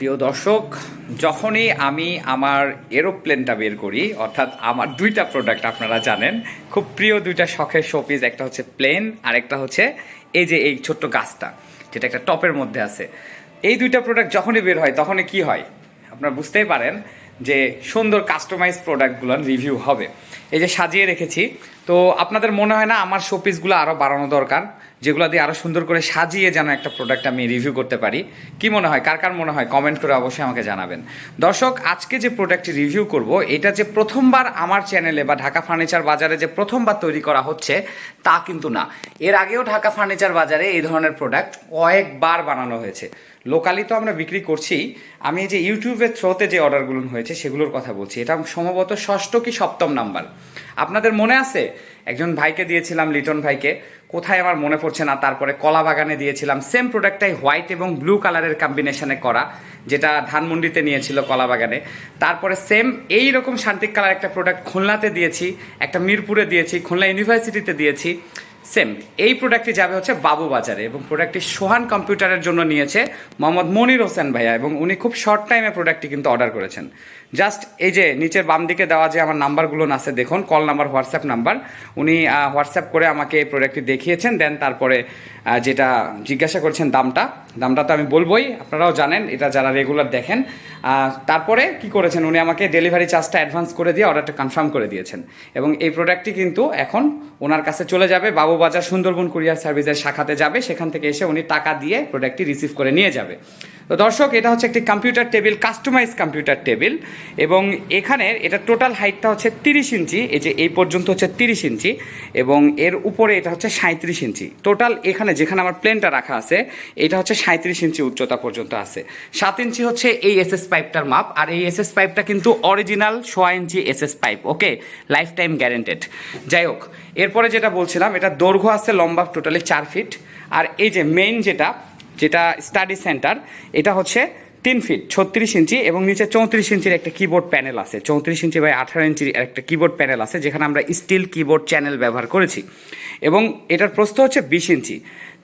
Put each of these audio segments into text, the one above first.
প্রিয় দর্শক, যখনই আমি আমার এরোপ্লেনটা বের করি, অর্থাৎ আমার দুইটা প্রোডাক্ট আপনারা জানেন, খুব প্রিয় দুইটা শখের শোপিস একটা হচ্ছে প্লেন আর একটা হচ্ছে এই যে এই ছোট্ট গাছটা, যেটা একটা টপের মধ্যে আছে। এই দুইটা প্রোডাক্ট যখনই বের হয়, তখনই কি হয়? আপনারা বুঝতেই পারেন যে সুন্দর কাস্টমাইজ প্রোডাক্টগুলো রিভিউ হবে। এই যে সাজিয়ে রেখেছি, তো আপনাদের মনে হয় না আমার শোপিসগুলো আরও বাড়ানো দরকার? যেগুলো দিয়ে আরও সুন্দর করে সাজিয়ে যেন একটা প্রোডাক্ট আমি রিভিউ করতে পারি। কি মনে হয়? কার কার মনে হয়? কমেন্ট করে অবশ্যই আমাকে জানাবেন। দর্শক, আজকে যে প্রোডাক্টটি রিভিউ করব, এটা যে প্রথমবার আমার চ্যানেলে বা ঢাকা ফার্নিচার বাজারে যে প্রথমবার তৈরি করা হচ্ছে, তা কিন্তু না। এর আগেও ঢাকা ফার্নিচার বাজারে এই ধরনের প্রোডাক্ট কয়েকবার বানানো হয়েছে। লোকালি তো আমরা বিক্রি করছি। আমি যে ইউটিউবের থ্রোতে যে অর্ডারগুলো হয়েছে, সেগুলোর কথা বলছি। এটা সম্ভবত ষষ্ঠ কি সপ্তম নাম্বার। আপনাদের মনে আছে? একজন ভাইকে দিয়েছিলাম, লিটন ভাইকে। কোথায় আমার মনে পড়ছে না, তারপরে কলা বাগানে দিয়েছিলাম। সেম প্রোডাক্টটাই হোয়াইট এবং ব্লু কালারের কম্বিনেশনে করা, যেটা ধানমন্ডিতে নিয়েছিল কলা বাগানে। তারপরে সেম এই রকম শান্তিক কালার একটা প্রোডাক্ট খুলনাতে দিয়েছি, একটা মিরপুরে দিয়েছি, খুলনা ইউনিভার্সিটিতে দিয়েছি। সেম, এই প্রোডাক্টটি যাবে হচ্ছে বাবু বাজারে এবং প্রোডাক্টটি সোহান কম্পিউটারের জন্য নিয়েছে মোহাম্মদ মনির হোসেন ভাইয়া এবং উনি খুব শর্ট টাইমে প্রোডাক্টটি কিন্তু অর্ডার করেছেন। জাস্ট এই যে নিচের বাম দিকে দেওয়া যে আমার নাম্বারগুলো আছে, দেখুন কল নাম্বার হোয়াটসঅ্যাপ নাম্বার উনি হোয়াটসঅ্যাপ করে আমাকে এই প্রোডাক্টটি দেখিয়েছেন দেন তারপরে যেটা জিজ্ঞাসা করছেন দামটা দামটা তো আমি বলবোই, আপনারাও জানেন, এটা যারা রেগুলার দেখেন। তারপরে কি করেছেন, উনি আমাকে ডেলিভারি চার্জটা অ্যাডভান্স করে দিয়ে অর্ডারটা কনফার্ম করে দিয়েছেন। এবং এই প্রোডাক্টটি কিন্তু এখন ওনার কাছে চলে যাবে, বাবু বাজার সুন্দরবন কুরিয়ার সার্ভিসের শাখাতে যাবে, সেখান থেকে এসে উনি টাকা দিয়ে প্রোডাক্টটি রিসিভ করে নিয়ে যাবে। তো দর্শক, এটা হচ্ছে একটি computer table customise computer table এবং এখানে এটা টোটাল হাইটটা হচ্ছে তিরিশ ইঞ্চি, এই যে এই পর্যন্ত হচ্ছে তিরিশ ইঞ্চি এবং এর উপরে এটা হচ্ছে সাঁত্রিশ ইঞ্চি। টোটাল এখানে যেখানে আমার প্লেনটা রাখা আছে, এটা হচ্ছে সাঁত্রিশ ইঞ্চি উচ্চতা পর্যন্ত আছে। সাত ইঞ্চি হচ্ছে এই এসএস পাইপটার মাপ আর এই এসএস পাইপটা কিন্তু অরিজিনাল সোয়া inch SS pipe okay life time guaranteed যাই হোক, এরপরে যেটা বলছিলাম, এটা দৈর্ঘ্য আছে লম্বা টোটালি চার ফিট আর এই যে মেইন যেটা যেটা স্টাডি সেন্টার এটা হচ্ছে তিন ফিট ছত্রিশ ইঞ্চি এবং নিচে চৌত্রিশ ইঞ্চির একটা কিবোর্ড প্যানেল আছে। চৌত্রিশ ইঞ্চি বাই আঠারো ইঞ্চির একটা কিবোর্ড প্যানেল আছে, যেখানে আমরা স্টিল কিবোর্ড চ্যানেল ব্যবহার করেছি। এবং এটার প্রস্থ হচ্ছে বিশ ইঞ্চি।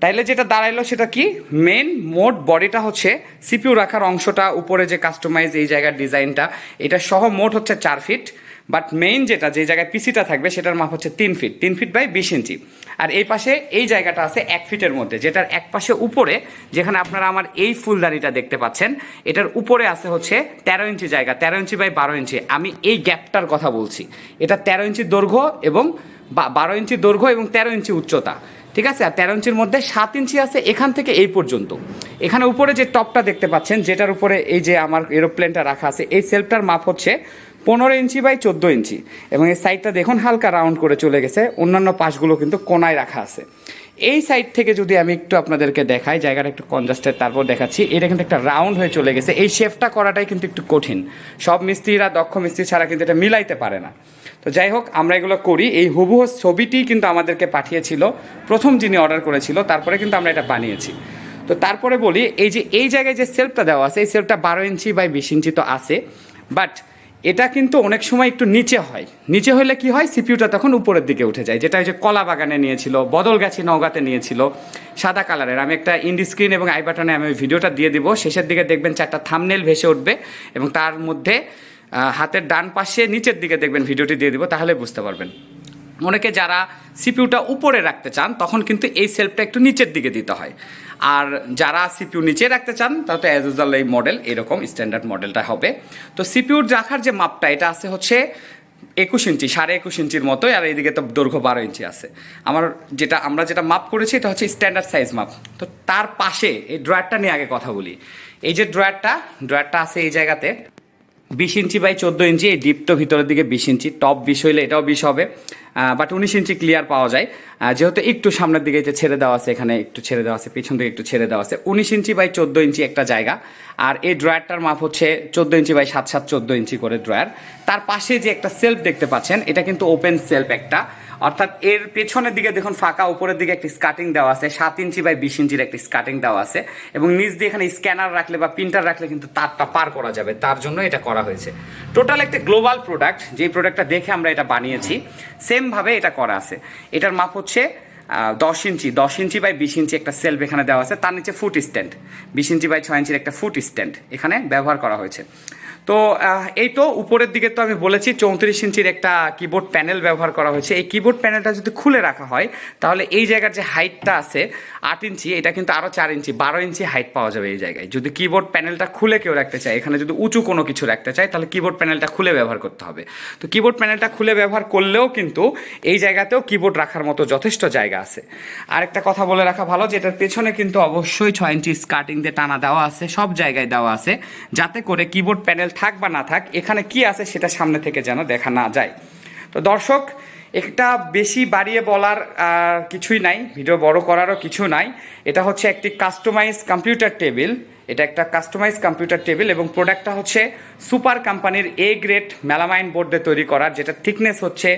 তাইলে যেটা দাঁড়াইলো সেটা কি? মেন মোট বডিটা হচ্ছে সিপিউ রাখার অংশটা, উপরে যে কাস্টমাইজ এই জায়গার ডিজাইনটা এটা সহ মোট হচ্ছে চার ফিট বাট মেইন যেটা, যে জায়গায় পিসিটা থাকবে, সেটার মাপ হচ্ছে তিন ফিট তিন ফিট বাই বিশ ইঞ্চি আর এই পাশে, এই জায়গাটা আছে এক ফিটের মধ্যে, যেটার এক পাশে উপরে, যেখানে আপনারা আমার এই ফুলদানিটা দেখতে পাচ্ছেন, এটার উপরে আছে হচ্ছে তেরো ইঞ্চি জায়গা, তেরো ইঞ্চি বাই বারো ইঞ্চি আমি এই গ্যাপটার কথা বলছি। এটা তেরো ইঞ্চি দৈর্ঘ্য এবং বারো ইঞ্চি দৈর্ঘ্য এবং তেরো ইঞ্চি উচ্চতা। ঠিক আছে? আর তেরো ইঞ্চির মধ্যে সাত ইঞ্চি আছে এখান থেকে এই পর্যন্ত। এখানে উপরে যে টপটা দেখতে পাচ্ছেন, যেটার উপরে এই যে আমার এরোপ্লেনটা রাখা আছে, এই সেলফটার মাপ হচ্ছে পনেরো ইঞ্চি বাই চোদ্দ ইঞ্চি। এবং এই সাইডটা দেখুন হালকা রাউন্ড করে চলে গেছে। অন্যান্য পাশগুলো কিন্তু কোনায় রাখা আছে। এই সাইড থেকে যদি আমি একটু আপনাদেরকে দেখাই, জায়গাটা একটু কনজাস্টেড তারপর দেখাচ্ছি। এটা কিন্তু একটা রাউন্ড হয়ে চলে গেছে। এই শেপটা করাটাই কিন্তু একটু কঠিন। সব মিস্ত্রিরা, দক্ষ মিস্ত্রি ছাড়া কিন্তু এটা মিলাইতে পারে না। তো যাই হোক, আমরা এগুলো করি। এই হুবহু ছবিটি কিন্তু আমাদেরকে পাঠিয়েছিল। প্রথম যিনি অর্ডার করেছিল, তারপরে কিন্তু আমরা এটা বানিয়েছি। তো তারপরে বলি, এই যে, এই জায়গায় যে সেলফটা দেওয়া আছে, এই সেলফটা বারো ইঞ্চি বাই বিশ ইঞ্চি তো আছে। বাট এটা কিন্তু অনেক সময় একটু নিচে হয়। নিচে হলে কি হয়? সিপিউটা তখন উপরের দিকে উঠে যায়। যেটা হচ্ছে কলা বাগানে নিয়েছিল বদলগাছি নওগাঁতে নিয়েছিল, সাদা কালারের। আমি একটা ইন্ডিস্ক্রিন এবং আই বাটনে আমি ভিডিওটা দিয়ে দিব। শেষের দিকে দেখবেন চারটা থামনেল ভেসে উঠবে এবং তার মধ্যে হাতের ডান পাশে নিচের দিকে দেখবেন ভিডিওটি দিয়ে দিব, তাহলে বুঝতে পারবেন। অনেকে যারা সিপিউটা উপরে রাখতে চান, তখন কিন্তু এই সেলফটা একটু নিচের দিকে দিতে হয়। আর যারা সিপিউ নিচে রাখতে চান তাহলে তো অ্যাজ এই মডেল এরকম স্ট্যান্ডার্ড মডেলটা হবে। তো সিপিউর রাখার যে মাপটা, এটা আছে হচ্ছে একুশ ইঞ্চি, সাড়ে একুশ ইঞ্চির মতোই, আর এইদিকে তো দৈর্ঘ্য বারো ইঞ্চি আছে। আমার যেটা, আমরা যেটা মাপ করেছি, এটা হচ্ছে স্ট্যান্ডার্ড সাইজ মাপ। তো তার পাশে, এই ড্রয়ারটা নিয়ে আগে কথা বলি। এই যে ড্রয়ারটা ড্রয়ারটা আছে এই জায়গাতে। বিশ ইঞ্চি বাই চোদ্দ ইঞ্চি, এই ডিপটো ভিতরের দিকে বিশ ইঞ্চি। টপ বিশ হইলে এটাও বিশ হবে। বাট উনিশ ইঞ্চি ক্লিয়ার পাওয়া যায়। যেহেতু একটু সামনের দিকে যে ছেড়ে দেওয়া আছে, এখানে একটু ছেড়ে দেওয়া আছে, পিছন দিকে একটু ছেড়ে দেওয়া আছে। উনিশ ইঞ্চি বাই চোদ্দ ইঞ্চি একটা জায়গা। আর এই ড্রয়ারটার মাপ হচ্ছে চোদ্দ ইঞ্চি বাই সাত সাত, চোদ্দ ইঞ্চি করে ড্রয়ার তার পাশে যে একটা সেলফ দেখতে পাচ্ছেন, এটা কিন্তু ওপেন সেলফ একটা। অর্থাৎ এর পেছনের দিকে দেখুন ফাঁকা, উপরের দিকে একটি স্কাটিং দেওয়া আছে। সাত ইঞ্চি বাই বিশ ইঞ্চির একটি স্কাটিং দেওয়া আছে। এবং নিচ দিয়ে এখানে স্ক্যানার রাখলে বা প্রিন্টার রাখলে কিন্তু তারটা পার করা যাবে। তার জন্য এটা করা হয়েছে। টোটাল একটা গ্লোবাল প্রোডাক্ট যেই প্রোডাক্টটা দেখে আমরা এটা বানিয়েছি। সেমভাবে এটা করা আছে। এটার মাপ হচ্ছে দশ ইঞ্চি। দশ ইঞ্চি বাই বিশ ইঞ্চি একটা সেলফ এখানে দেওয়া আছে। তার নিচে ফুট স্ট্যান্ড। বিশ ইঞ্চি বাই ছয় ইঞ্চির একটা ফুট স্ট্যান্ড এখানে ব্যবহার করা হয়েছে। তো এই তো উপরের দিকে তো আমি বলেছি চৌত্রিশ ইঞ্চির একটা কিবোর্ড প্যানেল ব্যবহার করা হয়েছে। এই কিবোর্ড প্যানেলটা যদি খুলে রাখা হয়, তাহলে এই জায়গার যে হাইটটা আছে, আট ইঞ্চি, এটা কিন্তু আরও চার ইঞ্চি, বারো ইঞ্চি হাইট পাওয়া যাবে এই জায়গায়। যদি কিবোর্ড প্যানেলটা খুলে কেউ রাখতে চায়, এখানে যদি উঁচু কোনো কিছু রাখতে চায়, তাহলে কিবোর্ড প্যানেলটা খুলে ব্যবহার করতে হবে। তো কিবোর্ড প্যানেলটা খুলে ব্যবহার করলেও কিন্তু এই জায়গাতেও কিবোর্ড রাখার মতো যথেষ্ট জায়গা আছে। আরেকটা কথা বলে রাখা ভালো যে এটার পেছনে কিন্তু অবশ্যই ছয় ইঞ্চি স্কার্টিং দিয়ে টানা দেওয়া আছে, সব জায়গায় দেওয়া আছে, যাতে করে কিবোর্ড প্যানেল থাক বা না থাক, এখানে কি আছে সেটা সামনে থেকে যেন দেখা না যায়। তো দর্শক, একটা বেশি বাড়িয়ে বলার কিছুই নাই, ভিডিও বড় করারও কিছু নাই। এটা হচ্ছে একটি কাস্টমাইজ কম্পিউটার টেবিল এটা একটা কাস্টমাইজ কম্পিউটার টেবিল এবং প্রোডাক্টটা হচ্ছে সুপার কোম্পানির এ গ্রেড মেলামাইন বোর্ডে তৈরি করার, যেটা থিকনেস হচ্ছে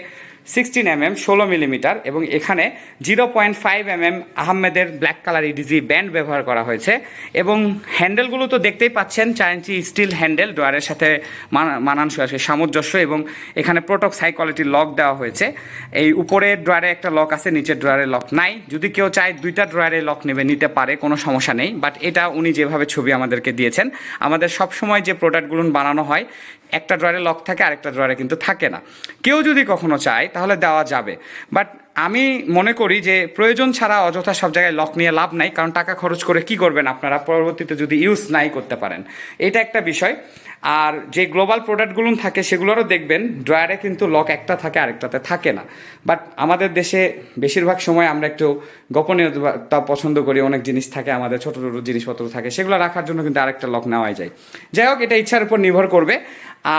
সিক্সটিন এম এম ষোলো মিলিমিটার এবং এখানে zero point five M M আহমেদের ব্ল্যাক কালার ইডিজি ব্যান্ড ব্যবহার করা হয়েছে। এবং হ্যান্ডেলগুলো তো দেখতেই পাচ্ছেন, চার ইঞ্চি স্টিল হ্যান্ডেল, ড্রয়ারের সাথে মানা- মানানসই আছে সামঞ্জস্য এবং এখানে প্রোটক্স হাই কোয়ালিটির লক দেওয়া হয়েছে। এই উপরের ড্রয়ারে একটা লক আছে নিচের ড্রয়ারে লক নাই। যদি কেউ চায় দুইটা ড্রয়ারে লক নেবে, নিতে পারে, কোনো সমস্যা নেই। বাট এটা উনি যেভাবে ছবি আমাদেরকে দিয়েছেন, আমাদের সবসময় যে প্রোডাক্টগুলো বানানো হয় একটা ড্রয়ারে লক থাকে, আরেকটা ড্রয়ারে কিন্তু থাকে না। কেউ যদি কখনো চায়, তাহলে দেওয়া যাবে। বাট আমি মনে করি যে, প্রয়োজন ছাড়া অযথা সব জায়গায় লক নিয়ে লাভ নাই, কারণ টাকা খরচ করে কি করবেন আপনারা? পরবর্তীতে যদি ইউজ নাই করতে পারেন। এটা একটা বিষয়। আর যে গ্লোবাল প্রোডাক্টগুলো থাকে, সেগুলোরও দেখবেন ড্রয়ারে কিন্তু লক একটা থাকে, আরেকটাতে থাকে না। বাট আমাদের দেশে বেশিরভাগ সময় আমরা একটু গোপনীয়তা পছন্দ করি, অনেক জিনিস থাকে, আমাদের ছোটো ছোটো জিনিসপত্র থাকে, সেগুলো রাখার জন্য কিন্তু আরেকটা লক নেওয়াই যায়। যাই হোক, এটা ইচ্ছার উপর নির্ভর করবে।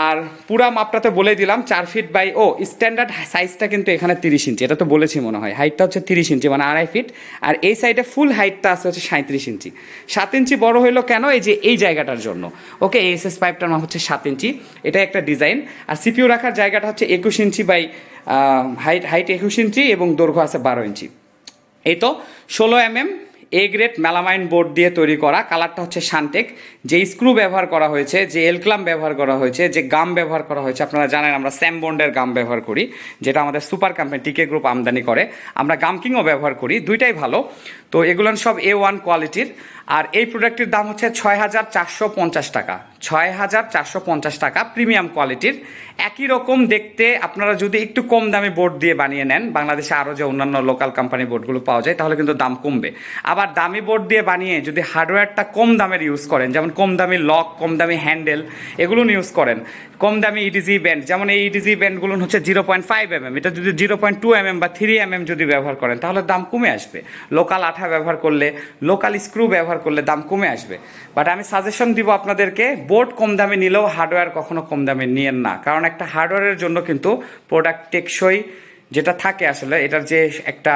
আর পুরা মাপটাতে বলে দিলাম, চার ফিট বাই ও স্ট্যান্ডার্ড সাইজটা কিন্তু এখানে তিরিশ ইঞ্চি এটা তো বলেছি মনে হয়। হাইটটা হচ্ছে তিরিশ ইঞ্চি মানে আড়াই ফিট আর এই সাইডে ফুল হাইটটা আছে হচ্ছে সাঁত্রিশ ইঞ্চি সাত ইঞ্চি বড় হইল কেন? এই যে এই জায়গাটার জন্য। ওকে এস এস পাইপটার মাপ হচ্ছে সাত ইঞ্চি এটা একটা ডিজাইন আর সিপিউ রাখার জায়গাটা হচ্ছে একুশ ইঞ্চি বাই হাইট হাইট একুশ ইঞ্চি এবং দৈর্ঘ্য আছে বারো ইঞ্চি এই তো, ষোলো M M A grade melamine board দিয়ে তৈরি করা। কালারটা হচ্ছে শান্টেক যে স্ক্রু ব্যবহার করা হয়েছে, যে এলক্লাম ব্যবহার করা হয়েছে, যে গাম ব্যবহার করা হয়েছে, আপনারা জানেন আমরা স্যাম বন্ডের গাম ব্যবহার করি, যেটা আমাদের সুপার কোম্পানি টিকে গ্রুপ আমদানি করে। আমরা গামকিংও ব্যবহার করি, দুইটাই ভালো। তো এগুলো সব এ ওয়ান কোয়ালিটির আর এই প্রোডাক্টের দাম হচ্ছে ছয় হাজার চারশো পঞ্চাশ টাকা। ছয় হাজার চারশো পঞ্চাশ টাকা প্রিমিয়াম কোয়ালিটির। একই রকম দেখতে আপনারা যদি একটু কম দামে বোর্ড দিয়ে বানিয়ে নেন, বাংলাদেশে আরও যে অন্যান্য লোকাল কোম্পানি বোর্ডগুলো পাওয়া যায়, তাহলে কিন্তু দাম কমবে। আবার দামি বোর্ড দিয়ে বানিয়ে যদি হার্ডওয়্যারটা কম দামের ইউজ করেন, যেমন কম দামি লক কম দামি হ্যান্ডেল এগুলো ইউজ করেন। কম দামি ইডিজি ব্যান্ড যেমন এই ইডিজি ব্যান্ডগুলো হচ্ছে zero point five M M এটা যদি zero point two M M বা থ্রি এম এম যদি ব্যবহার করেন, তাহলে দাম কমে আসবে। লোকাল আঠা ব্যবহার করলে লোকাল স্ক্রু ব্যবহার করলে দাম কমে আসবে। বাট আমি সাজেশন দিব আপনাদেরকে বোর্ড কম দামে নিলেও হার্ডওয়্যার কখনো কম দামে নিয়েন না। কারণ একটা হার্ডওয়্যারের জন্য কিন্তু প্রোডাক্ট টেকসই যেটা থাকে আসলে, এটার যে একটা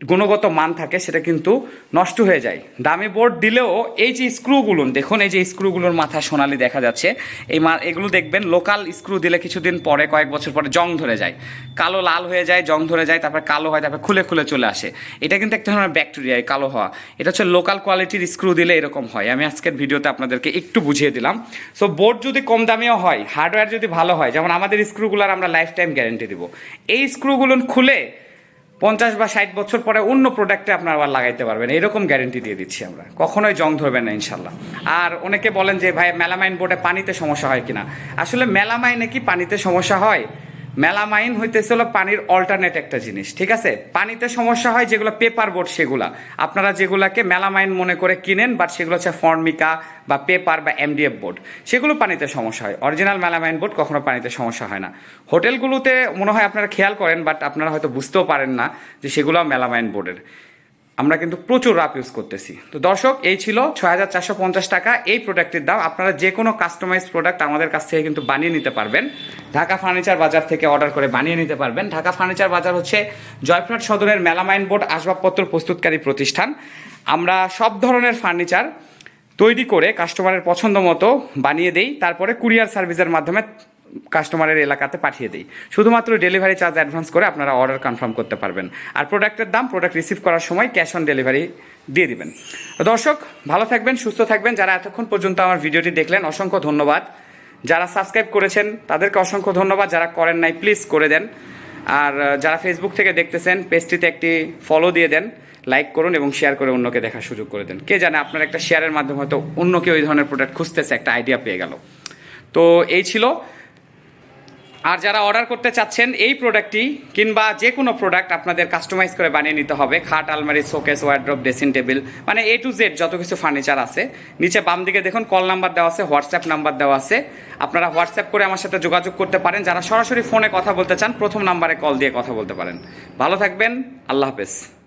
গুণগত মান থাকে, সেটা কিন্তু নষ্ট হয়ে যায়। দামি বোর্ড দিলেও এই যে স্ক্রুগুলো, দেখুন এই যে স্ক্রুগুলোর মাথা সোনালি দেখা যাচ্ছে। এই মা এগুলো দেখবেন, লোকাল স্ক্রু দিলে কিছুদিন পরে, কয়েক বছর পরে জং ধরে যায়। কালো লাল হয়ে যায়, জং ধরে যায়, তারপর কালো হয়, তারপর খুলে খুলে চলে আসে। এটা কিন্তু একটা ধরনের ব্যাকটেরিয়া কালো হওয়া। এটা হচ্ছে লোকাল কোয়ালিটির স্ক্রু দিলে এরকম হয়। আমি আজকের ভিডিওতে আপনাদেরকে একটু বুঝিয়ে দিলাম। সো বোর্ড যদি কম দামিও হয় হার্ডওয়্যার যদি ভালো হয়, যেমন আমাদের স্ক্রুগুলোর আমরা লাইফ টাইম গ্যারেন্টি দিব। এই স্ক্রুগুলো খুলে পঞ্চাশ বা ষাট বছর পরে অন্য প্রোডাক্টে আপনার আবার লাগাইতে পারবেন। এরকম গ্যারেন্টি দিয়ে দিচ্ছি আমরা। কখনোই জং ধরবেন না ইনশাল্লাহ আর অনেকে বলেন যে, ভাই, মেলামাইন বোর্ডে পানিতে সমস্যা হয় কিনা? আসলে মেলামাইনে কি পানিতে সমস্যা হয়? মেলামাইন হইতেছে হলো পানির অল্টারনেট একটা জিনিস, ঠিক আছে? পানিতে সমস্যা হয় যেগুলো পেপার বোর্ড সেগুলা। আপনারা যেগুলাকে মেলামাইন মনে করে কিনেন বাট সেগুলো হচ্ছে ফর্মিকা বা পেপার বা এমডিএফ বোর্ড সেগুলো পানিতে সমস্যা হয়। অরিজিনাল মেলামাইন বোর্ড কখনো পানিতে সমস্যা হয় না। হোটেলগুলোতে মনে হয় আপনারা খেয়াল করেন বাট আপনারা হয়তো বুঝতেও পারেন না যে সেগুলো মেলামাইন বোর্ডের আমরা কিন্তু প্রচুর রাপ ইউজ করতেছি। তো দর্শক, এই ছিল ছয় হাজার চারশো পঞ্চাশ টাকা। এই প্রোডাক্টের দাম আপনারা যে কোনো কাস্টমাইজ প্রোডাক্ট আমাদের কাছ থেকে কিন্তু বানিয়ে নিতে পারবেন। ঢাকা ফার্নিচার বাজার থেকে অর্ডার করে বানিয়ে নিতে পারবেন। ঢাকা ফার্নিচার বাজার হচ্ছে জয়ফ্রাট সদরের মেলামাইন বোর্ড আসবাবপত্র প্রস্তুতকারী প্রতিষ্ঠান। আমরা সব ধরনের ফার্নিচার তৈরি করে কাস্টমারের পছন্দ মতো বানিয়ে দেই। তারপরে কুরিয়ার সার্ভিসের মাধ্যমে কাস্টমারের এলাকাতে পাঠিয়ে দিই। শুধুমাত্র ডেলিভারি চার্জ অ্যাডভান্স করে আপনারা অর্ডার কনফার্ম করতে পারবেন। আর প্রোডাক্টের দাম প্রোডাক্ট রিসিভ করার সময় ক্যাশ অন ডেলিভারি দিয়ে দিবেন। দর্শক, ভালো থাকবেন, সুস্থ থাকবেন। যারা এতক্ষণ পর্যন্ত আমার ভিডিওটি দেখলেন, অসংখ্য ধন্যবাদ। যারা সাবস্ক্রাইব করেছেন, তাদেরকে অসংখ্য ধন্যবাদ। যারা করেন নাই প্লিজ করে দেন। আর যারা ফেসবুক থেকে দেখতেছেন পেজটিতে একটি ফলো দিয়ে দেন লাইক করুন এবং শেয়ার করে অন্যকে দেখার সুযোগ করে দেন। কে জানে আপনার একটা শেয়ারের মাধ্যমে হয়তো অন্য কেউ এই ধরনের প্রোডাক্ট খুঁজতেছে, একটা আইডিয়া পেয়ে গেল। তো এই ছিল আর যারা অর্ডার করতে চাচ্ছেন এই প্রোডাক্টটি কিংবা যে কোনো প্রোডাক্ট আপনাদের কাস্টমাইজ করে বানিয়ে নিতে হবে। খাট, আলমারি শোকেস ওয়ার্ড্রপ ড্রেসিং টেবিল মানে এ টু জেড যত কিছু ফার্নিচার আছে। নিচে বাম দিকে দেখুন কল নাম্বার দেওয়া আছে হোয়াটসঅ্যাপ নাম্বার দেওয়া আছে। আপনারা হোয়াটসঅ্যাপ করে আমার সাথে যোগাযোগ করতে পারেন। যারা সরাসরি ফোনে কথা বলতে চান, প্রথম নাম্বারে কল দিয়ে কথা বলতে পারেন। ভালো থাকবেন, আল্লাহ হাফেজ।